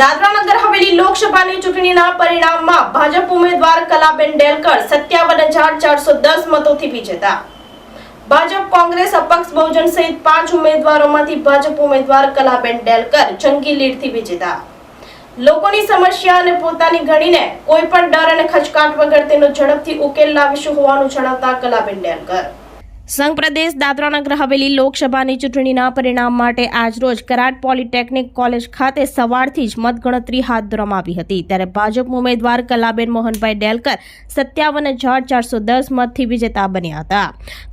દાદરા નગર હવેલી લોકસભાની ચૂંટણીના પરિણામમાં ભાજપ ઉમેદવાર કલાબેન ડેલકર સત્યાવન હજાર ચારસો દસ મતોથી વિજેતા. ભાજપ કોંગ્રેસ અપક્ષ બહુજન સહિત પાંચ ઉમેદવારોમાંથી ભાજપ ઉમેદવાર કલાબેન ડેલકર જંગી લીડથી વિજેતા. લોકોની સમસ્યા અને પોતાની ગણીને કોઈ પણ ડર અને ખચકાટ વગર તેનો ઝડપથી ઉકેલ લાવીશું હોવાનું જણાવતા કલાબેન ડેલકર. સંઘ પ્રદેશ દાદરાનગર હવેલી લોકસભાની ચૂંટણીના પરિણામ માટે આજરોજ કરાડ પોલિટેકનિક કોલેજ ખાતે સવારથી જ મતગણતરી હાથ ધરવામાં આવી હતી. ત્યારે ભાજપ ઉમેદવાર કલાબેન મોહનભાઈ ડેલકર સત્યાવન હજાર ચારસો દસ મતથી વિજેતા બન્યા હતા.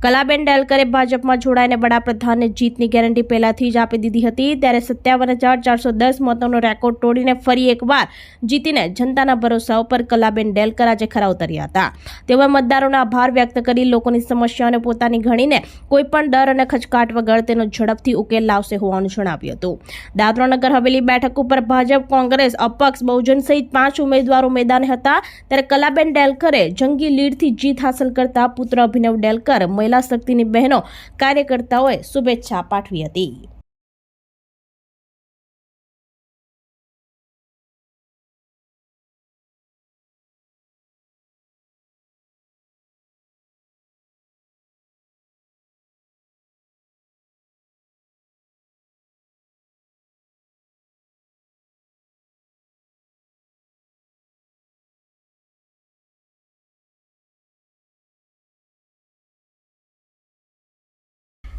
કલાબેન ડેલકરે ભાજપમાં જોડાઈને વડાપ્રધાનને જીતની ગેરંટી પહેલાથી જ આપી દીધી હતી. ત્યારે સત્યાવન હજાર ચારસો દસ મતોનો રેકોર્ડ તોડીને ફરી એકવાર જીતીને જનતાના ભરોસા ઉપર કલાબેન ડેલકર આજે ખરા ઉતર્યા હતા. તેઓએ મતદારોનો આભાર વ્યક્ત કરી લોકોની સમસ્યાઓને પોતાની ગણીને કોઈપણ ડર અને ખચકાટ વગર તેનો ઝડપથી ઉકેલ લાવશે હોવાનું જણાવ્યું હતું. દાદરાનગર હવેલી બેઠક ઉપર ભાજપ, કોંગ્રેસ, અપક્ષ, બહુજન સહિત પાંચ ઉમેદવારો મેદાને હતા. ત્યારે કલાબેન ડેલકરે જંગી લીડથી જીત હાંસલ કરતા પુત્ર અભિનવ ડેલકર મહિલા શક્તિની બહેનો કાર્યકર્તાઓએ શુભેચ્છા પાઠવી હતી.